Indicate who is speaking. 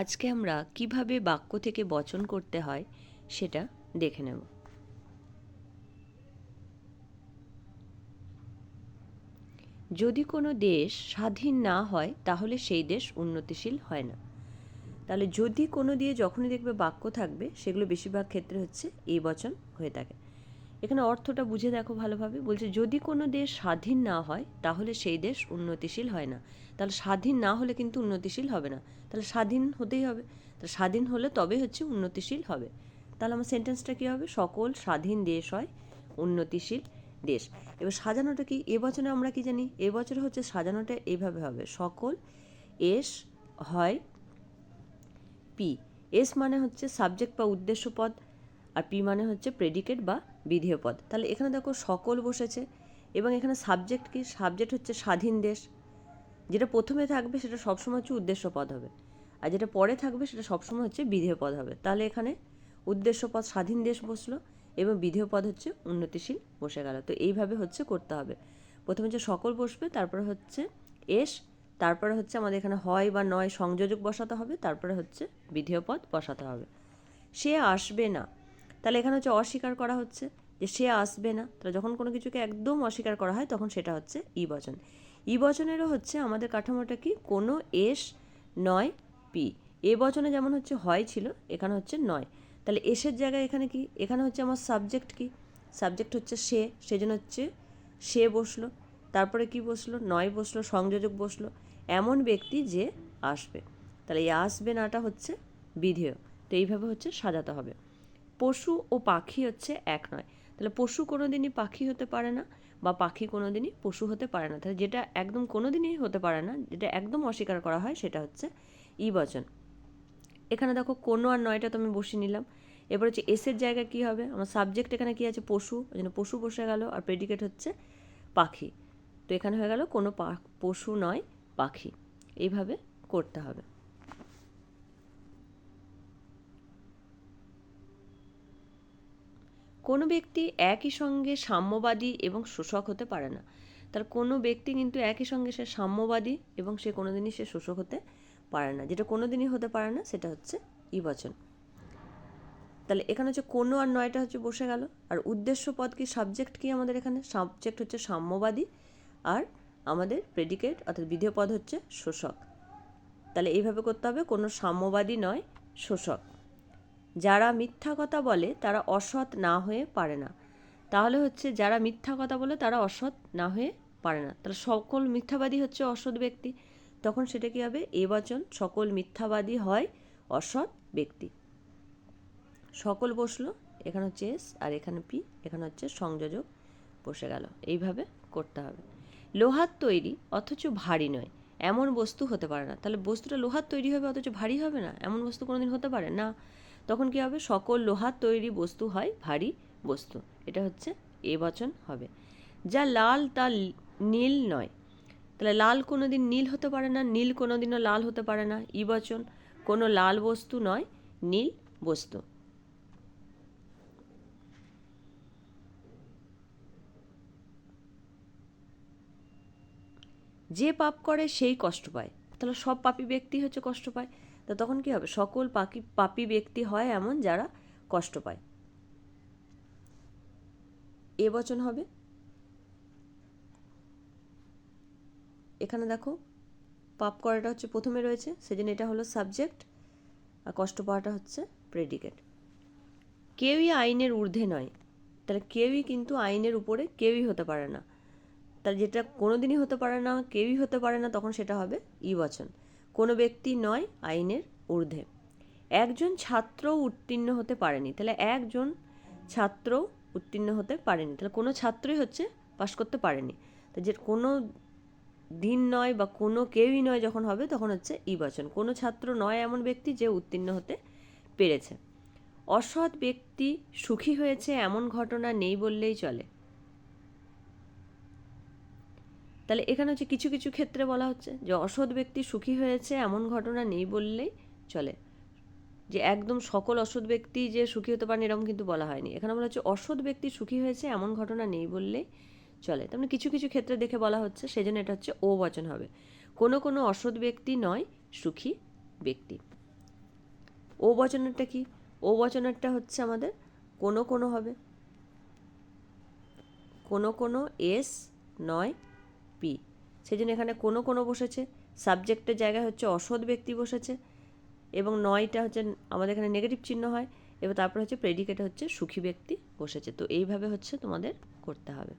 Speaker 1: আজকে আমরা কীভাবে বাক্য থেকে বচন করতে হয় সেটা দেখে নেব। যদি কোনো দেশ স্বাধীন না হয়, তাহলে সেই দেশ উন্নতিশীল হয় না। তাহলে যদি কোনো দিয়ে যখনই দেখবে বাক্য থাকবে, সেগুলো বেশিরভাগ ক্ষেত্রে হচ্ছে এই বচন হয়ে থাকে। এখানে অর্থটা বুঝে দেখো ভালোভাবে। বলছে, যদি কোনো দেশ স্বাধীন না হয়, তাহলে সেই দেশ উন্নতিশীল হয় না। তাহলে স্বাধীন না হলে কিন্তু উন্নতিশীল হবে না। তাহলে স্বাধীন হতেই হবে। তাহলে স্বাধীন হলে তবে হচ্ছে উন্নতিশীল হবে। তাহলে আমার সেন্টেন্সটা কী হবে? সকল স্বাধীন দেশ হয়, উন্নতিশীল দেশ। এবার সাজানোটা কি? এবছরে আমরা কি জানি? এবছরে হচ্ছে সাজানোটা এইভাবে হবে। সকল এস হয় পি। এস মানে হচ্ছে সাবজেক্ট বা উদ্দেশ্য পদ আর পি মানে হচ্ছে প্রেডিকেট বা বিধেয় পদ। তাহলে এখানে দেখো সকল বসেছে এবং এখানে সাবজেক্ট কি? সাবজেক্ট হচ্ছে স্বাধীন দেশ। যেটা প্রথমে থাকবে সেটা সবসময় হচ্ছে উদ্দেশ্য পদ হবে। আর যেটা পরে থাকবে সেটা সবসময় হচ্ছে বিধেয় পদ হবে। তাহলে এখানে উদ্দেশ্য পদ স্বাধীন দেশ বসল এবং বিধেয় পদ হচ্ছে উন্নতিশীল বসে গেল। তো এইভাবে হচ্ছে করতে হবে। প্রথমে হচ্ছে সকল বসবে, তারপরে হচ্ছে এস, তারপরে হচ্ছে আমাদের এখানে হয় বা নয় সংযোজক বসাতে হবে, তারপরে হচ্ছে বিধেয় পদ বসাতে হবে। সে আসবে না। তাহলে এখানে হচ্ছে অস্বীকার করা হচ্ছে যে সে আসবে না। তাহলে যখন কোনো কিছুকে একদম অস্বীকার করা হয়, তখন সেটা হচ্ছে ই বচন। ই বচনেরও হচ্ছে আমাদের কাঠামোটা কি? কোনো এস নয় পি। এ বচনে যেমন হচ্ছে হয় ছিল, এখানে হচ্ছে নয়। তাহলে এসের জায়গায় এখানে কি? এখানে হচ্ছে আমার সাবজেক্ট কি? সাবজেক্ট হচ্ছে সে সেজন্য হচ্ছে সে বসল, তারপরে কি বসল? নয় বসল, সংযোজক বসল, এমন ব্যক্তি যে আসবে। তাহলে এই আসবে নাটা হচ্ছে বিধেয়, তো এইভাবে হচ্ছে সাজাতে হবে। পশু ও পাখি হচ্ছে এক নয়। তাহলে পশু কোনো দিনই পাখি হতে পারে না বা পাখি কোনো দিনই পশু হতে পারে না। তাহলে যেটা একদম কোনো দিনই হতে পারে না, যেটা একদম অস্বীকার করা হয় সেটা হচ্ছে ই বচন। এখানে দেখো কোনো আর নয়টা তো আমি বসিয়ে নিলাম। এবার হচ্ছে এসের জায়গায় কী হবে? আমার সাবজেক্ট এখানে কী আছে? পশু ওই জন্য পশু বসে গেল আর প্রেডিকেট হচ্ছে পাখি। তো এখানে হয়ে গেল কোনো পশু নয়, পাখি। এইভাবে করতে হবে। কোনো ব্যক্তি একই সঙ্গে সাম্যবাদী এবং শোষক হতে পারে না। তার কোনো ব্যক্তি কিন্তু একই সঙ্গে সে সাম্যবাদী এবং সে কোনো দিনই সে শোষক হতে পারে না। যেটা কোনো দিনই হতে পারে না, সেটা হচ্ছে ইবচন তাহলে এখানে হচ্ছে কোনো আর নয়টা হচ্ছে বসে গেল। আর উদ্দেশ্য পদ কি সাবজেক্ট কি আমাদের এখানে? সাবজেক্ট হচ্ছে সাম্যবাদী আর আমাদের প্রেডিকেট অর্থাৎ বিধেয় পদ হচ্ছে শোষক। তাহলে এইভাবে করতে হবে, কোনো সাম্যবাদী নয়, শোষক। যারা মিথ্যা কথা বলে, তারা অসৎ না হয়ে পারে না। তাহলে হচ্ছে যারা মিথ্যা কথা বলে, তারা অসৎ না হয়ে পারে না। তাহলে সকল মিথ্যাবাদী হচ্ছে অসৎ ব্যক্তি। তখন সেটা কী হবে? এ বচন, সকল মিথ্যাবাদী হয় অসৎ ব্যক্তি। সকল বসল এখানে হচ্ছে এস আর এখানে পি, এখানে হচ্ছে সংযোজক বসে গেল। এইভাবে করতে হবে। লোহার তৈরি অথচ ভারী নয়। এমন বস্তু হতে পারে না। তাহলে বস্তুটা লোহার তৈরি হবে অথচ ভারী হবে না? এমন বস্তু কোনোদিন হতে পারে? না। তখন কি হবে? সকল লোহার তৈরি বস্তু হয়, ভারী বস্তু। এটা হচ্ছে এ বচন হবে। যা লাল তা নীল নয়। তাহলে লাল কোনো দিন নীল হতে পারে না, নীল কোনো দিনও লাল হতে পারে না। ই বচন, কোনো লাল বস্তু নয়, নীল বস্তু। যে পাপ করে, সেই কষ্ট পায়। তাহলে সব পাপি ব্যক্তি হচ্ছে কষ্ট পায়। তা তখন কি হবে? সকল পাখি পাপি ব্যক্তি হয় এমন যারা কষ্ট পায়। এ বচন হবে। এখানে দেখো, পাপ করাটা হচ্ছে প্রথমে রয়েছে, সেজন্য এটা হলো সাবজেক্ট আর কষ্ট পাওয়াটা হচ্ছে প্রেডিকেট কেউই আইনের ঊর্ধ্বে নয়। তাহলে কেউই কিন্তু আইনের উপরে কেউই হতে পারে না। তাহলে যেটা কোনো দিনই হতে পারে না, কেউই হতে পারে না, তখন সেটা হবে ই বচন। কোনো ব্যক্তি নয় আইনের ঊর্ধ্বে। একজন ছাত্র উত্তীর্ণ হতে পারেনি। তাহলে একজন ছাত্র উত্তীর্ণ হতে পারেনি। তাহলে কোনো ছাত্রই হচ্ছে পাশ করতে পারেনি। তো যে কোনো দিন নয় বা কোনো কেউই নয় যখন হবে তখন হচ্ছে ই বচন। কোনো ছাত্র নয় এমন ব্যক্তি যে উত্তীর্ণ হতে পেরেছে। অসৎ ব্যক্তি সুখী হয়েছে এমন ঘটনা নেই বললেই চলে। তাহলে এখানে হচ্ছে কিছু কিছু ক্ষেত্রে বলা হচ্ছে যে অসৎ ব্যক্তি সুখী হয়েছে, এমন ঘটনা নেই বললেই চলে। যে একদম সকল অসৎ ব্যক্তি যে সুখী হতে পারেন এরকম কিন্তু বলা হয়নি। এখানে বলা হচ্ছে অসৎ ব্যক্তি সুখী হয়েছে, এমন ঘটনা নেই বললেই চলে। তেমন কিছু কিছু ক্ষেত্রে দেখে বলা হচ্ছে সেই জন্য এটা হচ্ছে ও বচন হবে। কোনো কোনো অসৎ ব্যক্তি নয়, সুখী ব্যক্তি। ও বচনেরটা কি? ও বচনেরটা হচ্ছে আমাদের কোনো কোনো হবে। কোনো কোনো এস নয় পি। সেই জন্য এখানে কোনো কোনো বসেছে। সাবজেক্টের জায়গায় হচ্ছে অসৎ ব্যক্তি বসেছে এবং নয়টা হচ্ছে আমাদের এখানে নেগেটিভ চিহ্ন হয় এবার তারপরে হচ্ছে প্রেডিকেটে হচ্ছে সুখী ব্যক্তি বসেছে। তো এইভাবে হচ্ছে তোমাদের করতে হবে।